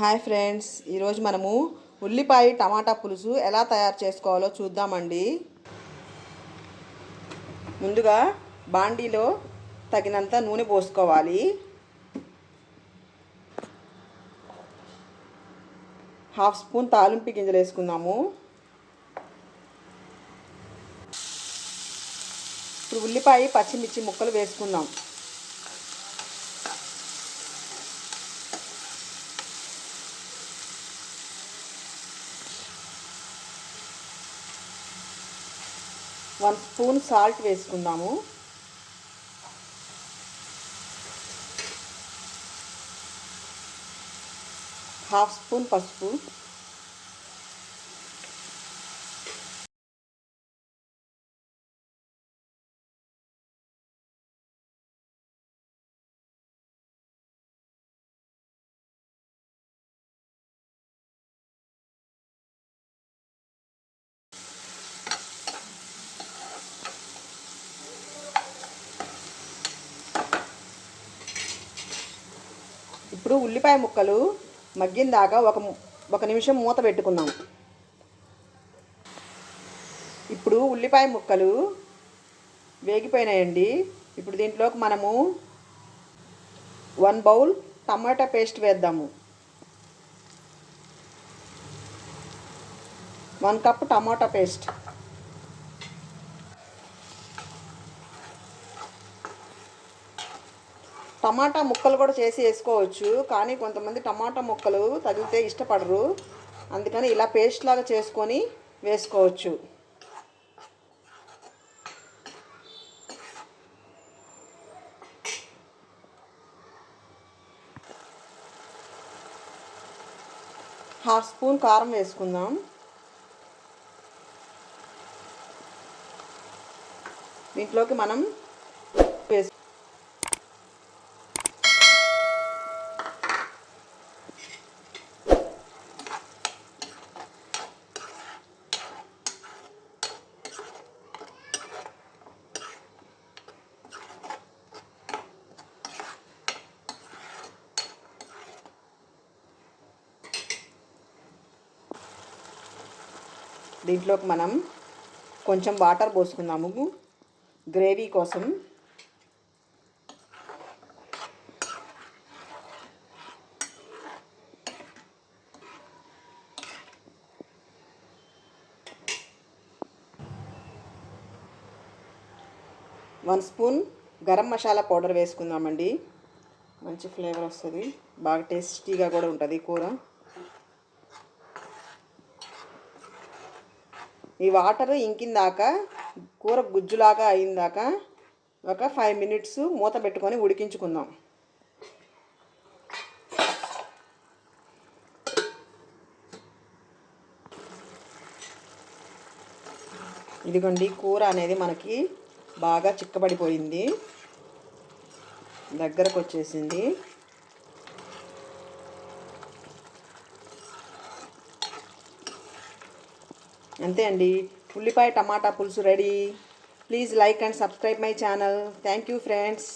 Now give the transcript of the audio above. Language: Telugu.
హాయ్ ఫ్రెండ్స్ ఈరోజు మనము ఉల్లిపాయ టమాటా పులుసు ఎలా తయారు చేసుకోవాలో చూద్దామండి. ముందుగా బాండీలో తగినంత నూనె పోసుకోవాలి. హాఫ్ స్పూన్ తాలింపు గింజలు వేసుకుందాము. ఇప్పుడు ఉల్లిపాయ పచ్చిమిర్చి ముక్కలు వేసుకుందాం. వన్ స్పూన్ సాల్ట్ వేసుకుందాము. హాఫ్ స్పూన్ పసుపు. ఇప్పుడు ఉల్లిపాయ ముక్కలు మగ్గిన దాకా ఒక ఒక నిమిషం మూత పెట్టుకుందాం. ఇప్పుడు ఉల్లిపాయ ముక్కలు వేగిపోయినాయండి. ఇప్పుడు దీంట్లోకి మనము వన్ బౌల్ టమాటా పేస్ట్ వేద్దాము. One cup tomato paste. Tomato ముక్కలు కూడా చేసి వేసుకోవచ్చు కానీ కొంతమంది టమాటా ముక్కలు తగిలితే ఇష్టపడరు. అందుకని ఇలా పేస్ట్ లాగా చేసుకొని వేసుకోవచ్చు. హాఫ్ స్పూన్ కారం వేసుకుందాం. దీంట్లోకి మనం దీంట్లోకి మనం కొంచెం వాటర్ పోసుకుందాము. గ్రేవీ కోసం. One spoon garam masala powder వేసుకుందామండి. మంచి ఫ్లేవర్ వస్తుంది. బాగా టేస్టీగా కూడా ఉంటుంది కూర. ఈ వాటర్ ఇంకిందాక కూర గుజ్జులాగా అయిందాక ఒక ఫైవ్ మినిట్స్ మూత పెట్టుకొని ఉడికించుకుందాం. ఇదిగోండి కూర అనేది మనకి బాగా చిక్కబడిపోయింది. దగ్గరకు వచ్చేసింది అంతే అండి. ఉల్లిపాయ టమాటా పులుసు ready. Please like and subscribe my channel. Thank you friends.